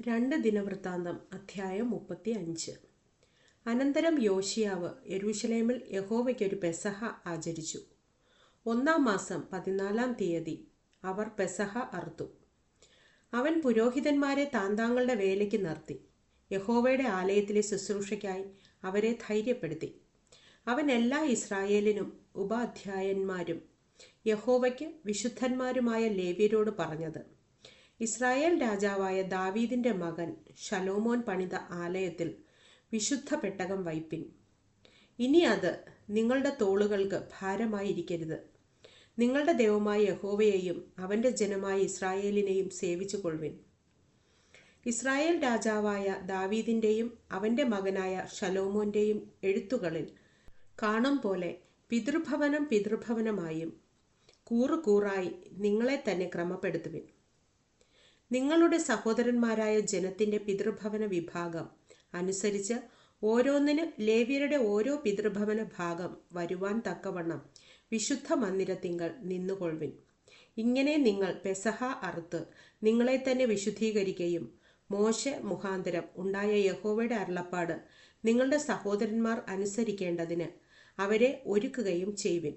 രണ്ട് ദിനവൃത്താന്തം അധ്യായം മുപ്പത്തി അഞ്ച് അനന്തരം യോഷിയാവ് യെരൂശലേമിൽ യഹോവയ്ക്കൊരു പെസഹ ആചരിച്ചു. ഒന്നാം മാസം പതിനാലാം തീയതി അവർ പെസഹ അറുത്തു. അവൻ പുരോഹിതന്മാരെ താന്താങ്ങളുടെ വേലയ്ക്ക് നിർത്തി. യഹോവയുടെ ആലയത്തിലെ ശുശ്രൂഷയ്ക്കായി അവരെ ധൈര്യപ്പെടുത്തി. അവൻ എല്ലാ ഇസ്രായേലിനും ഉപാധ്യായന്മാരും യഹോവയ്ക്ക് വിശുദ്ധന്മാരുമായ ലേവ്യരോട് പറഞ്ഞത് ഇസ്രായേൽ രാജാവായ ദാവീദിന്റെ മകൻ ഷലോമോൻ പണിത ആലയത്തിൽ വിശുദ്ധ പെട്ടകം വൈപ്പിൻ ഇനി അത് നിങ്ങളുടെ തോളുകൾക്ക് ഭാരമായിരിക്കരുത്. നിങ്ങളുടെ ദൈവമായ യഹോവയെയും അവന്റെ ജനമായ ഇസ്രായേലിനെയും സേവിച്ചു കൊള്ളുവിൻ ഇസ്രായേൽ രാജാവായ ദാവീദിന്റെയും അവന്റെ മകനായ ഷലോമോന്റെയും എഴുത്തുകളിൽ കാണും പോലെ പിതൃഭവനം പിതൃഭവനമായും കൂറുകൂറായി നിങ്ങളെ തന്നെ ക്രമപ്പെടുത്തുവിൻ. നിങ്ങളുടെ സഹോദരന്മാരായ ജനത്തിന്റെ പിതൃഭവന വിഭാഗം. അനുസരിച്ച് ഓരോന്നിന് ലേവ്യരുടെ ഓരോ പിതൃഭവന ഭാഗം വരുവാൻ തക്കവണ്ണം വിശുദ്ധ മന്ദിര തിങ്കൾ നിന്നുകൊള്ളുവിൻ. ഇങ്ങനെ നിങ്ങൾ പെസഹ അറുത്ത് നിങ്ങളെ തന്നെ വിശുദ്ധീകരിക്കുകയും മോശ മുഖാന്തരം ഉണ്ടായ യഹോവയുടെ അരുളപ്പാട് നിങ്ങളുടെ സഹോദരന്മാർ അനുസരിക്കേണ്ടതിന് അവരെ ഒരുക്കുകയും ചെയ്യുവിൻ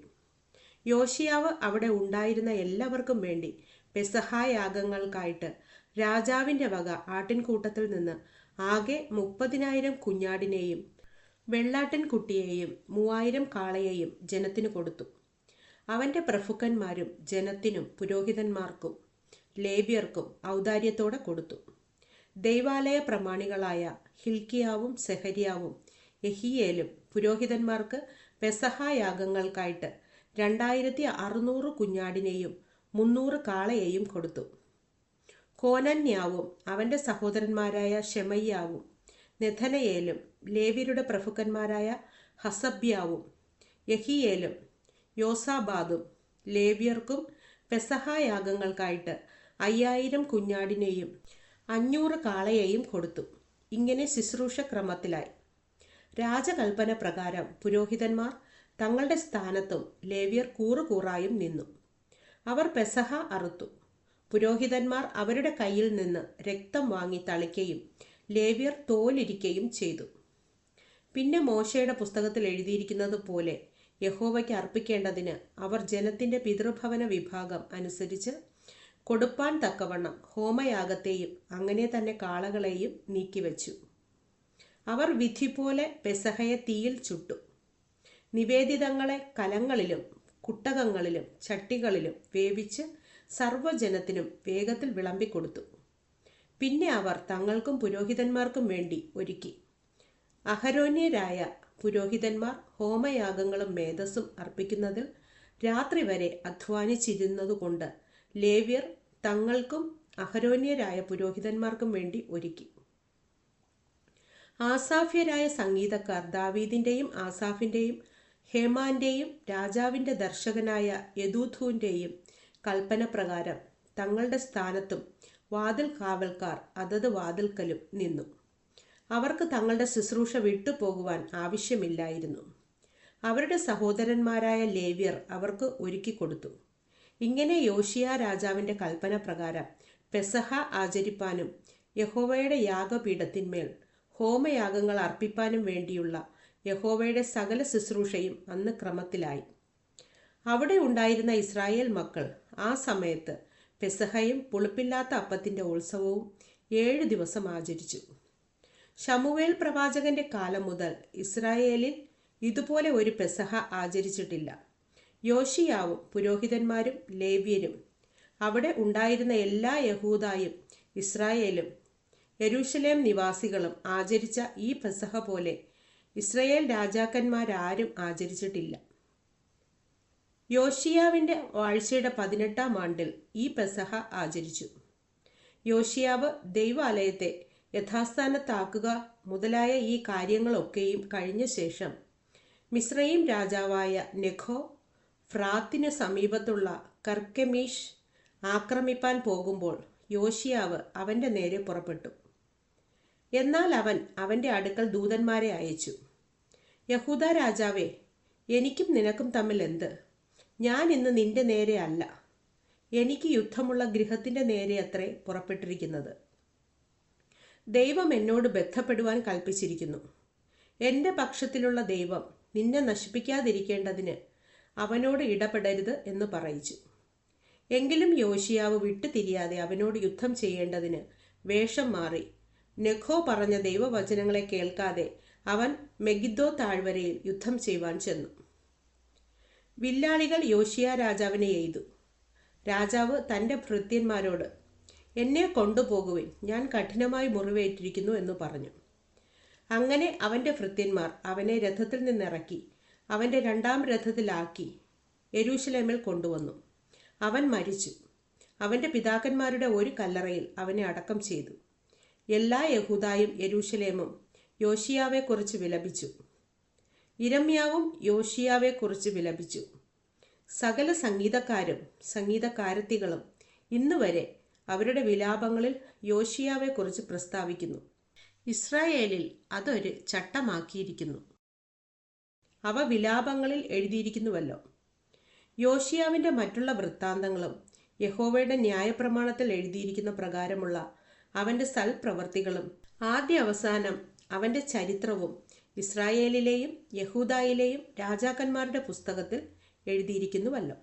യോഷിയാവ് അവിടെ ഉണ്ടായിരുന്ന എല്ലാവർക്കും വേണ്ടി പെസഹായാഗങ്ങൾക്കായിട്ട് രാജാവിന്റെ വക ആട്ടിൻകൂട്ടത്തിൽ നിന്ന് ആകെ മുപ്പതിനായിരം കുഞ്ഞാടിനെയും വെള്ളാട്ടിൻകുട്ടിയെയും മൂവായിരം കാളയെയും ജനത്തിനു കൊടുത്തു. അവന്റെ പ്രഭുക്കന്മാരും ജനത്തിനും പുരോഹിതന്മാർക്കും ലേബ്യർക്കും ഔദാര്യത്തോടെ കൊടുത്തു. ദൈവാലയ പ്രമാണികളായ ഹിൽക്കിയാവും സെഹരിയാവും യഹിയേലും പുരോഹിതന്മാർക്ക് പെസഹായാഗങ്ങൾക്കായിട്ട് രണ്ടായിരത്തി അറുന്നൂറ് കുഞ്ഞാടിനെയും മുന്നൂറ് കാളയെയും കൊടുത്തു. കോനന്യാവും അവന്റെ സഹോദരന്മാരായ ഷെമയ്യാവും നെഥനയേലും ലേവ്യരുടെ പ്രഭുക്കന്മാരായ ഹസബ്യാവും യഹിയേലും യോസാബാദും ലേവ്യർക്കും പെസഹായാഗങ്ങൾക്കായിട്ട് അയ്യായിരം കുഞ്ഞാടിനെയും അഞ്ഞൂറ് കാളയെയും കൊടുത്തു. ഇങ്ങനെ ശുശ്രൂഷ ക്രമത്തിലായി. രാജകൽപ്പന പ്രകാരം പുരോഹിതന്മാർ തങ്ങളുടെ സ്ഥാനത്തും ലേവ്യർ കൂറുകൂറായും നിന്നു. അവർ പെസഹ അറുത്തു. പുരോഹിതന്മാർ അവരുടെ കയ്യിൽ നിന്ന് രക്തം വാങ്ങി തളിക്കുകയും ലേവ്യർ തോലിരിക്കുകയും ചെയ്തു. പിന്നെ മോശയുടെ പുസ്തകത്തിൽ എഴുതിയിരിക്കുന്നത് പോലെ യഹോവയ്ക്ക് അർപ്പിക്കേണ്ടതിന് അവർ ജനത്തിന്റെ പിതൃഭവന വിഭാഗം അനുസരിച്ച് കൊടുപ്പാൻ തക്കവണ്ണം ഹോമയാഗത്തെയും അങ്ങനെ തന്നെ കാളകളെയും നീക്കിവെച്ചു. അവർ വിധി പോലെ പെസഹയെ തീയിൽ ചുട്ടു. നിവേദിതങ്ങളെ കലങ്ങളിലും കുട്ടകങ്ങളിലും ചട്ടികളിലും വേവിച്ച് സർവജനത്തിനും വേഗത്തിൽ വിളമ്പിക്കൊടുത്തു. പിന്നെ അവർ തങ്ങൾക്കും പുരോഹിതന്മാർക്കും വേണ്ടി ഒരുക്കി. അഹരോന്യരായ പുരോഹിതന്മാർ ഹോമയാഗങ്ങളും മേധസ്സും അർപ്പിക്കുന്നതിൽ രാത്രി വരെ അധ്വാനിച്ചിരുന്നതുകൊണ്ട് ലേവ്യർ തങ്ങൾക്കും അഹരോന്യരായ പുരോഹിതന്മാർക്കും വേണ്ടി ഒരുക്കി. ആസാഫ്യരായ സംഗീതക്കാർ ദാവീദിന്റെയും ആസാഫിന്റെയും ഹേമാന്റെയും രാജാവിന്റെ ദർശകനായ യദൂഥുവിന്റെയും കൽപ്പന പ്രകാരം തങ്ങളുടെ സ്ഥാനത്തും വാതിൽ കാവൽക്കാർ അതത് വാതിൽക്കലും നിന്നു. അവർക്ക് തങ്ങളുടെ ശുശ്രൂഷ വിട്ടുപോകുവാൻ ആവശ്യമില്ലായിരുന്നു. അവരുടെ സഹോദരന്മാരായ ലേവ്യർ അവർക്ക് ഒരുക്കി കൊടുത്തു. ഇങ്ങനെ യോഷിയ രാജാവിന്റെ കൽപ്പന പ്രകാരം പെസഹ ആചരിപ്പാനും യഹോവയുടെ യാഗപീഠത്തിന്മേൽ ഹോമയാഗങ്ങൾ അർപ്പിപ്പാനും വേണ്ടിയുള്ള യഹോവയുടെ സകല ശുശ്രൂഷയും അന്ന് ക്രമത്തിലായി. അവിടെ ഉണ്ടായിരുന്ന ഇസ്രായേൽ മക്കൾ ആ സമയത്ത് പെസഹയും പുളിപ്പില്ലാത്ത അപ്പത്തിന്റെ ഉത്സവവും ഏഴു ദിവസം ആചരിച്ചു. ഷമുവേൽ പ്രവാചകന്റെ കാലം മുതൽ ഇസ്രായേലിൽ ഇതുപോലെ ഒരു പെസഹ ആചരിച്ചിട്ടില്ല. യോഷിയാവും പുരോഹിതന്മാരും ലേവ്യരും അവിടെ ഉണ്ടായിരുന്ന എല്ലാ യഹൂദായും ഇസ്രായേലും യരൂഷലേം നിവാസികളും ആചരിച്ച ഈ പെസഹ പോലെ ഇസ്രയേൽ രാജാക്കന്മാരാരും ആചരിച്ചിട്ടില്ല. യോഷിയാവിന്റെ വാഴ്ചയുടെ പതിനെട്ടാം ആണ്ടിൽ ഈ പെസഹ ആചരിച്ചു. യോഷിയാവ് ദൈവാലയത്തെ യഥാസ്ഥാനത്താക്കുക മുതലായ ഈ കാര്യങ്ങളൊക്കെയും കഴിഞ്ഞ ശേഷം മിശ്രയും രാജാവായ നെഖോ ഫ്രാത്തിന് സമീപത്തുള്ള കർക്കെമീഷ് ആക്രമിപ്പാൻ പോകുമ്പോൾ യോഷിയാവ് അവന്റെ നേരെ പുറപ്പെട്ടു. എന്നാൽ അവൻ അവന്റെ അടുക്കൽ ദൂതന്മാരെ അയച്ചു. യഹൂദ രാജാവേ എനിക്കും നിനക്കും തമ്മിൽ എന്ത്? ഞാൻ ഇന്ന് നിന്റെ നേരെ അല്ല. എനിക്ക് യുദ്ധമുള്ള ഗൃഹത്തിന്റെ നേരെ അത്രേ പുറപ്പെട്ടിരിക്കുന്നത്. ദൈവം എന്നോട് ബന്ധപ്പെടുവാൻ കൽപ്പിച്ചിരിക്കുന്നു. എന്റെ പക്ഷത്തിലുള്ള ദൈവം നിന്നെ നശിപ്പിക്കാതിരിക്കേണ്ടതിന് അവനോട് ഇടപെടരുത് എന്ന് പറയിച്ചു. എങ്കിലും യോശിയാവ് വിട്ടുതിരിയാതെ അവനോട് യുദ്ധം ചെയ്യേണ്ടതിന് വേഷം മാറി നെഖോ പറഞ്ഞ ദൈവവചനങ്ങളെ കേൾക്കാതെ അവൻ മെഗിദ്ദോ താഴ്വരയിൽ യുദ്ധം ചെയ്യുവാൻ ചെന്നു. വില്ലാളികൾ യോഷിയ രാജാവിനെ എയ്തു. രാജാവ് തന്റെ ഭൃത്യന്മാരോട് എന്നെ കൊണ്ടുപോകുവിൻ ഞാൻ കഠിനമായി മുറിവേറ്റിരിക്കുന്നു എന്ന് പറഞ്ഞു. അങ്ങനെ അവന്റെ ഭൃത്യന്മാർ അവനെ രഥത്തിൽ നിന്നിറക്കി അവന്റെ രണ്ടാം രഥത്തിലാക്കി യരൂഷലേമിൽ കൊണ്ടുവന്നു. അവൻ മരിച്ചു. അവന്റെ പിതാക്കന്മാരുടെ ഒരു കല്ലറയിൽ അവനെ അടക്കം ചെയ്തു. എല്ലാ യഹൂദായും യരൂഷലേമും യോഷിയാവെക്കുറിച്ച് വിലപിച്ചു. ഇരമ്യാവും യോഷിയാവെക്കുറിച്ച് വിലപിച്ചു. സകല സംഗീതക്കാരും സംഗീതക്കാരത്തികളും ഇന്നുവരെ അവരുടെ വിലാപങ്ങളിൽ യോഷിയാവെക്കുറിച്ച് പ്രസ്താവിക്കുന്നു. ഇസ്രായേലിൽ അതൊരു ചട്ടമാക്കിയിരിക്കുന്നു. അവ വിലാപങ്ങളിൽ എഴുതിയിരിക്കുന്നുവല്ലോ. യോഷിയാവിന്റെ മറ്റുള്ള വൃത്താന്തങ്ങളും യഹോവയുടെ ന്യായപ്രമാണത്തിൽ എഴുതിയിരിക്കുന്ന പ്രകാരമുള്ള അവന്റെ സൽപ്രവർത്തികളും. ആദ്യ അവസാനം അവന്റെ ചരിത്രവും ഇസ്രായേലിലെയും യഹൂദായിലെയും രാജാക്കന്മാരുടെ പുസ്തകത്തിൽ എഴുതിയിരിക്കുന്നുവല്ലോ.